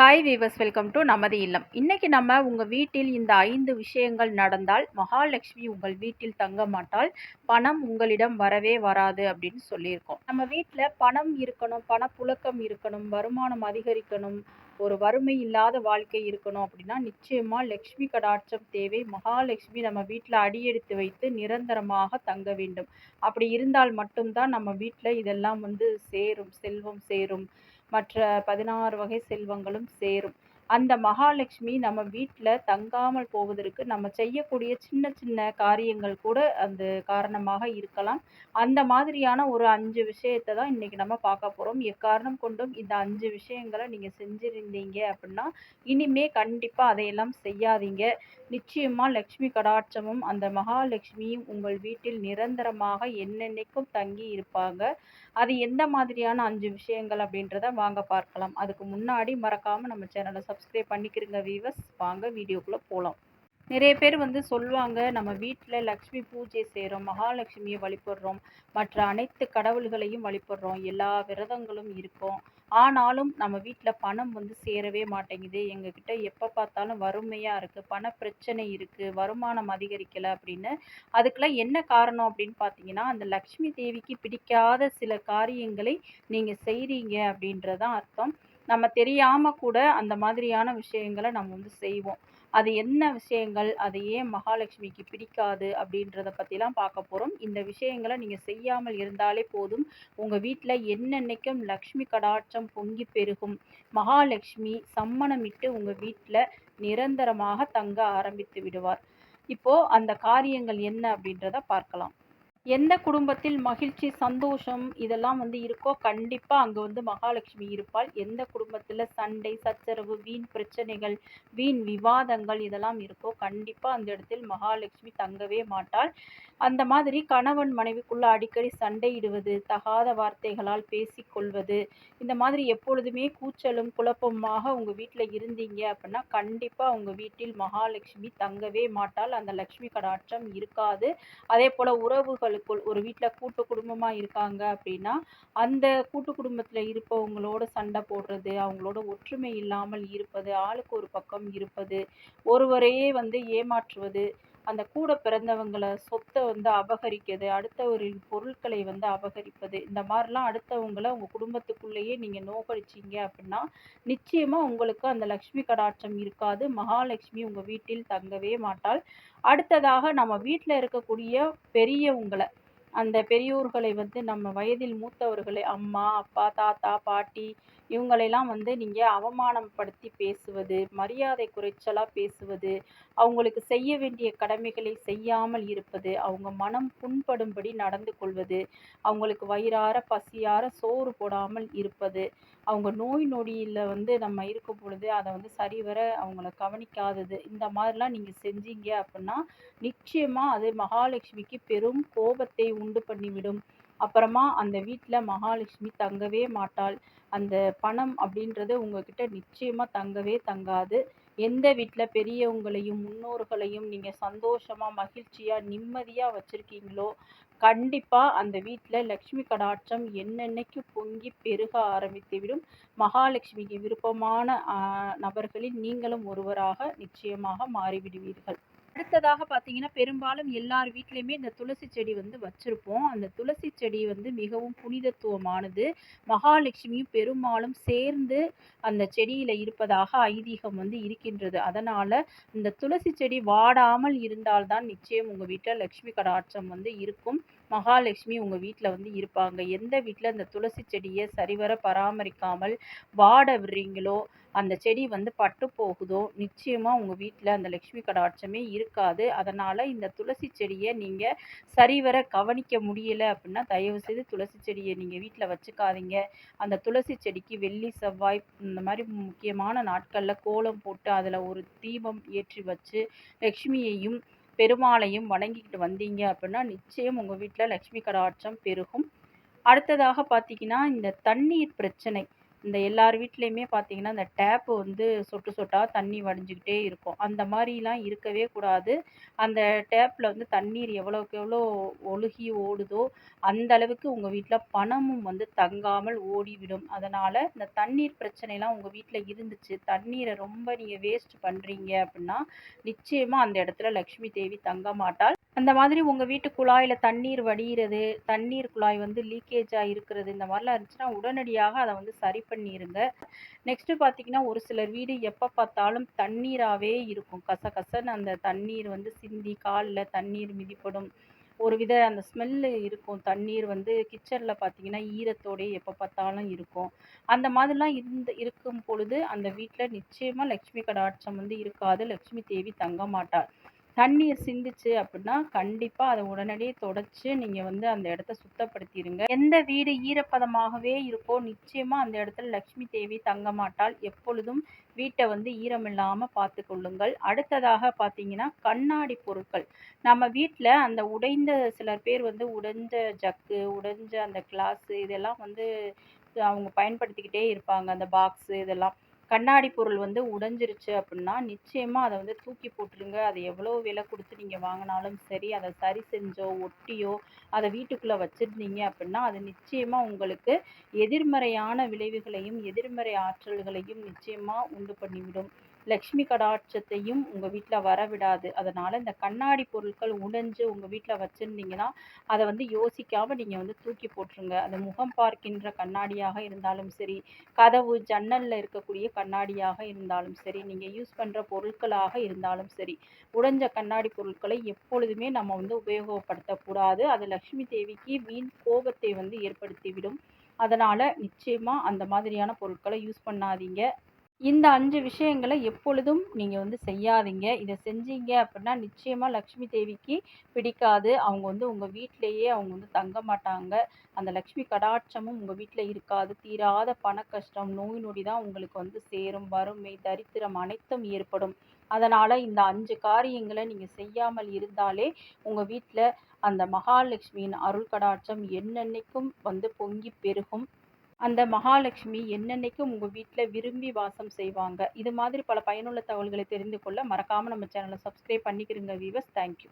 Hi viewers welcome to நமது இல்லம். இன்றைக்கி நம்ம உங்கள் வீட்டில் இந்த ஐந்து விஷயங்கள் நடந்தால் மகாலட்சுமி உங்கள் வீட்டில் தங்க மாட்டால் பணம் உங்களிடம் வரவே வராது அப்படின்னு சொல்லியிருக்கோம். நம்ம வீட்டில் பணம் இருக்கணும் பணப்புழக்கம் இருக்கணும் வருமானம் அதிகரிக்கணும் ஒரு வறுமை இல்லாத வாழ்க்கை இருக்கணும் அப்படின்னா நிச்சயமாக லக்ஷ்மி கடாட்சம் தேவை. மகாலட்சுமி நம்ம வீட்டில் அடியெடுத்து வைத்து நிரந்தரமாக தங்க வேண்டும். அப்படி இருந்தால் மட்டும்தான் நம்ம வீட்டில் இதெல்லாம் வந்து சேரும் செல்வம் சேரும். மற்ற பதினாறு வகை செல்வங்களும் சேரும். அந்த மகாலட்சுமி நம்ம வீட்டில் தங்காமல் போவதற்கு நம்ம செய்யக்கூடிய சின்ன சின்ன காரியங்கள் கூட அந்த காரணமாக இருக்கலாம். அந்த மாதிரியான ஒரு அஞ்சு விஷயத்தை தான் இன்றைக்கி நம்ம பார்க்க போகிறோம் எக்காரணம் கொண்டும் இந்த அஞ்சு விஷயங்களை நீங்கள் செஞ்சுருந்தீங்க அப்படின்னா இனிமே கண்டிப்பாக அதையெல்லாம் செய்யாதீங்க. நிச்சயமாக லக்ஷ்மி கடாட்சமும் அந்த மகாலட்சுமியும் உங்கள் வீட்டில் நிரந்தரமாக என்னென்னைக்கும் தங்கி இருப்பாங்க. அது எந்த மாதிரியான அஞ்சு விஷயங்கள் அப்படின்றத வாங்க பார்க்கலாம். அதுக்கு முன்னாடி மறக்காமல் நம்ம சேனலை சப்ஸ்கிரைப் பண்ணிக்கிறங்க வீவர்ஸ் வாங்க வீடியோக்குள்ளே போகலாம் நிறைய பேர் வந்து சொல்லுவாங்க நம்ம வீட்டில் லக்ஷ்மி பூஜை செய்கிறோம் மகாலட்சுமியை வழிபடுறோம் மற்ற அனைத்து கடவுள்களையும் வழிபடுறோம் எல்லா விரதங்களும் இருக்கும். ஆனாலும் நம்ம வீட்டில் பணம் வந்து சேரவே மாட்டேங்குது. எங்ககிட்ட எப்போ பார்த்தாலும் வறுமையாக இருக்குது பண பிரச்சனை இருக்குது வருமானம் அதிகரிக்கலை அப்படின்னு. அதுக்கெல்லாம் என்ன காரணம் அப்படின்னு பார்த்தீங்கன்னா அந்த லக்ஷ்மி தேவிக்கு பிடிக்காத சில காரியங்களை நீங்கள் செய்கிறீங்க அப்படின்றதான் அர்த்தம். நம்ம தெரியாமல் கூட அந்த மாதிரியான விஷயங்களை நம்ம வந்து செய்வோம். அது என்ன விஷயங்கள்? அது ஏன் மகாலட்சுமிக்கு பிடிக்காது? அப்படின்றத பற்றிலாம் பார்க்க போகிறோம் இந்த விஷயங்களை நீங்கள் செய்யாமல் இருந்தாலே போதும். உங்கள் வீட்டில் என்னென்னைக்கும் லக்ஷ்மி கடாட்சம் பொங்கி பெருகும். மகாலட்சுமி சம்மணமிட்டு உங்கள் வீட்டில் நிரந்தரமாக தங்க ஆரம்பித்து விடுவார். இப்போது அந்த காரியங்கள் என்ன அப்படின்றத பார்க்கலாம். எந்த குடும்பத்தில் மகிழ்ச்சி சந்தோஷம் இதெல்லாம் வந்து இருக்கோ கண்டிப்பாக அங்கே வந்து மகாலட்சுமி இருப்பாள். எந்த குடும்பத்தில் சண்டை சச்சரவு வீண் பிரச்சனைகள் வீண் விவாதங்கள் இதெல்லாம் இருக்கோ கண்டிப்பாக அந்த இடத்தில் மகாலட்சுமி தங்கவே மாட்டாள். அந்த மாதிரி கணவன் மனைவிக்குள்ளே அடிக்கடி சண்டையிடுவது தகாத வார்த்தைகளால் பேசிக்கொள்வது இந்த மாதிரி எப்பொழுதுமே கூச்சலும் குழப்பமாக உங்கள் வீட்டில் இருந்தீங்க அப்படின்னா கண்டிப்பாக உங்கள் வீட்டில் மகாலட்சுமி தங்கவே மாட்டாள். அந்த லக்ஷ்மி கடாட்சம் இருக்காது. அதே போல் உறவுகள் உறவுகளுக்குள் ஒரு வீட்டில் கூட்டு குடும்பமாக இருக்காங்க அப்படின்னா அந்த கூட்டு குடும்பத்தில் இருப்பவங்களோட சண்டை போடுறது அவங்களோட ஒற்றுமை இல்லாமல் இருப்பது ஆளுக்கு ஒரு பக்கம் இருப்பது ஒருவரையே வந்து ஏமாற்றுவது அந்த கூட பிறந்தவங்களை சொத்தை வந்து அபகரிக்கிறது அடுத்தவரின் பொருட்களை வந்து அபகரிப்பது இந்த மாதிரிலாம் அடுத்தவங்களை உங்கள் குடும்பத்துக்குள்ளேயே நீங்கள் நோக்கடிச்சிங்க அப்படின்னா நிச்சயமாக உங்களுக்கு அந்த லக்ஷ்மி கடாட்சம் இருக்காது. மகாலட்சுமி உங்கள் வீட்டில் தங்கவே மாட்டாள். அடுத்ததாக நம்ம வீட்டில் இருக்கக்கூடிய பெரியவங்களை அந்த பெரியோர்களை வந்து நம்ம வயதில் மூத்தவர்களை அம்மா அப்பா தாத்தா பாட்டி இவங்களையெல்லாம் வந்து நீங்கள் அவமானப்படுத்தி பேசுவது மரியாதை குறைச்சலாக பேசுவது அவங்களுக்கு செய்ய வேண்டிய கடமைகளை செய்யாமல் இருப்பது அவங்க மனம் புண்படும்படி நடந்து கொள்வது அவங்களுக்கு வயிறார பசியார சோறு போடாமல் இருப்பது அவங்க நோய் நொடியில் வந்து நம்ம இருக்கும் பொழுது அதை வந்து சரிவர அவங்கள கவனிக்காதது இந்த மாதிரிலாம் நீங்கள் செஞ்சீங்க அப்படின்னா நிச்சயமாக அது மகாலட்சுமிக்கு பெரும் கோபத்தை உண்டு பண்ணிவிடும். அப்புறமா அந்த வீட்டில் மகாலட்சுமி தங்கவே மாட்டாள். அந்த பணம் அப்படின்றது உங்ககிட்ட நிச்சயமாக தங்கவே தங்காது. எந்த வீட்டில் பெரியவங்களையும் முன்னோர்களையும் நீங்கள் சந்தோஷமாக மகிழ்ச்சியாக நிம்மதியாக வச்சுருக்கீங்களோ கண்டிப்பாக அந்த வீட்டில் லக்ஷ்மி கடாட்சம் என்னென்னைக்கு பொங்கி பெருக ஆரம்பித்துவிடும். மகாலட்சுமிக்கு விருப்பமான நபர்களில் நீங்களும் ஒருவராக நிச்சயமாக மாறிவிடுவீர்கள். அடுத்ததாக பார்த்தீங்கன்னா பெரும்பாலும் எல்லார் வீட்லேயுமே இந்த துளசி செடி வந்து வச்சுருப்போம். அந்த துளசி செடி வந்து மிகவும் புனிதத்துவமானது. மகாலட்சுமியும் பெருமாளும் சேர்ந்து அந்த செடியில் இருப்பதாக ஐதீகம் வந்து இருக்கின்றது. அதனால் இந்த துளசி செடி வாடாமல் இருந்தால்தான் நிச்சயம் உங்கள் வீட்டில் லக்ஷ்மி கடாட்சம் வந்து இருக்கும். மகாலட்சுமி உங்கள் வீட்டில் வந்து இருப்பாங்க. எந்த வீட்டில் இந்த துளசி செடியை சரிவர பராமரிக்காமல் வாட விடுறீங்களோ அந்த செடி வந்து பட்டு போகுதோ நிச்சயமாக உங்கள் வீட்டில் அந்த லக்ஷ்மி கடாட்சமே இருக்காது. அதனால் இந்த துளசி செடியை நீங்கள் சரிவர கவனிக்க முடியலை அப்படின்னா தயவுசெய்து துளசி செடியை நீங்கள் வீட்டில் வச்சுக்காதீங்க. அந்த துளசி செடிக்கு வெள்ளி செவ்வாய் இந்த மாதிரி முக்கியமான நாட்களில் கோலம் போட்டு அதில் ஒரு தீபம் ஏற்றி வச்சு லக்ஷ்மியையும் பெருமாளையும் வணங்கிக்கிட்டு வந்தீங்க அப்படின்னா நிச்சயம் உங்கள் வீட்டில் லக்ஷ்மி கடாட்சம் பெருகும். அடுத்ததாக பார்த்தீங்கன்னா இந்த தண்ணீர் பிரச்சனை. இந்த எல்லார் வீட்லேயுமே பார்த்தீங்கன்னா, அந்த டேப்பு வந்து சொட்டு சொட்டாக தண்ணி வடிஞ்சுக்கிட்டே இருக்கும். அந்த மாதிரிலாம் இருக்கவே கூடாது. அந்த டேப்பில் வந்து தண்ணீர் எவ்வளோக்கு எவ்வளோ ஒழுகி ஓடுதோ, அந்த அளவுக்கு உங்கள் வீட்டில் பணமும் வந்து தங்காமல் ஓடிவிடும். அதனால் இந்த தண்ணீர் பிரச்சனைலாம் உங்கள் வீட்டில் இருந்துச்சு, தண்ணீரை ரொம்ப நீங்கள் வேஸ்ட் பண்ணுறீங்க அப்படின்னா நிச்சயமாக அந்த இடத்துல லக்ஷ்மி தேவி தங்க மாட்டாள். அந்த மாதிரி உங்கள் வீட்டு குழாயில் தண்ணீர் வடிகிறது தண்ணீர் குழாய் வந்து லீக்கேஜாக இருக்கிறது, இந்த மாதிரிலாம் இருந்துச்சுன்னா, உடனடியாக அதை வந்து சரி பண்ணிருங்க. நெக்ஸ்ட்டு பார்த்தீங்கன்னா, ஒரு சிலர் வீடு எப்போ பார்த்தாலும் தண்ணீராகவே இருக்கும். கசகசன்னு அந்த தண்ணீர் வந்து சிந்தி காலில் தண்ணீர் மிதிப்படும். ஒரு வித அந்த ஸ்மெல்லு இருக்கும். தண்ணீர் வந்து கிச்சனில் பார்த்தீங்கன்னா, ஈரத்தோடயே எப்போ பார்த்தாலும் இருக்கும். அந்த மாதிரிலாம் இருந்து இருக்கும் பொழுது, அந்த வீட்டில் நிச்சயமாக லக்ஷ்மி கடாட்சம் வந்து இருக்காது. லக்ஷ்மி தேவி தங்க மாட்டாள். தண்ணீர் சிந்துச்சு அப்படின்னா கண்டிப்பாக அதை உடனடியே தொடச்சு நீங்கள் வந்து அந்த இடத்த சுத்தப்படுத்திடுங்க எந்த வீடு ஈரப்பதமாகவே இருக்கோ, நிச்சயமாக அந்த இடத்துல லக்ஷ்மி தேவி தங்க மாட்டால் எப்பொழுதும் வீட்டை வந்து ஈரமில்லாமல் பார்த்து கொள்ளுங்கள். அடுத்ததாக பார்த்தீங்கன்னா, கண்ணாடி பொருட்கள். நம்ம வீட்டில் அந்த உடைந்த சிலர் பேர் வந்து உடைஞ்ச ஜக்கு, உடைஞ்ச அந்த கிளாஸு இதெல்லாம் வந்து அவங்க பயன்படுத்திக்கிட்டே இருப்பாங்க. அந்த பாக்ஸு இதெல்லாம். கண்ணாடி பொருள் வந்து உடைஞ்சிருச்சு அப்படின்னா நிச்சயமாக அதை வந்து தூக்கி போட்டுருங்க. அது எவ்வளோ விலை கொடுத்து நீங்கள் வாங்கினாலும் சரி, அதை சரி செஞ்சோ, ஒட்டியோ அதை வீட்டுக்குள்ளே வச்சிருந்தீங்க அப்படின்னா அது நிச்சயமாக உங்களுக்கு எதிர்மறையான விளைவுகளையும், எதிர்மறை ஆற்றல்களையும் நிச்சயமாக உண்டு பண்ணிவிடும். லக்ஷ்மி கடாட்சத்தையும் உங்கள் வீட்டில் வரவிடாது. அதனால் இந்த கண்ணாடி பொருட்கள் உடைஞ்சு உங்கள் வீட்டில் வச்சுருந்தீங்கன்னா அதை வந்து யோசிக்காமல் நீங்கள் வந்து தூக்கி போட்டுருங்க. அது முகம் பார்க்கின்ற கண்ணாடியாக இருந்தாலும் சரி, கதவு, ஜன்னலில் இருக்கக்கூடிய கண்ணாடியாக இருந்தாலும் சரி, நீங்கள் யூஸ் பண்ணுற பொருட்களாக இருந்தாலும் சரி, உடைஞ்ச கண்ணாடி பொருட்களை எப்பொழுதுமே நம்ம வந்து உபயோகப்படுத்தக்கூடாது. அது லக்ஷ்மி தேவிக்கு வீண் கோபத்தை வந்து ஏற்படுத்திவிடும். அதனால் நிச்சயமாக அந்த மாதிரியான பொருட்களை யூஸ் பண்ணாதீங்க. இந்த அஞ்சு விஷயங்களை எப்பொழுதும் நீங்கள் வந்து செய்யாதீங்க. இதை செஞ்சீங்க அப்படின்னா நிச்சயமாக லக்ஷ்மி தேவிக்கு பிடிக்காது. அவங்க வந்து உங்கள் வீட்டிலேயே அவங்க வந்து தங்க மாட்டாங்க. அந்த லக்ஷ்மி கடாட்சமும் உங்கள் வீட்டில் இருக்காது. தீராத பணக்கஷ்டம், நோய் நொடி தான் உங்களுக்கு வந்து சேரும். வறுமை, தரித்திரம் அனைத்தும் ஏற்படும். அதனால் இந்த அஞ்சு காரியங்களை நீங்கள் செய்யாமல் இருந்தாலே, உங்கள் வீட்டில் அந்த மகாலட்சுமியின் அருள் கடாட்சம் என்னென்னைக்கும் வந்து பொங்கி பெருகும். அந்த மகாலட்சுமி என்னென்னைக்கும் உங்கள் வீட்டில் விரும்பி வாசம் செய்வாங்க. இது மாதிரி பல பயனுள்ள தகவல்களை தெரிந்து கொள்ள மறக்காமல் நம்ம சேனலை சப்ஸ்கிரைப் பண்ணிக்கிறோங்க வீவர்ஸ். Thank you.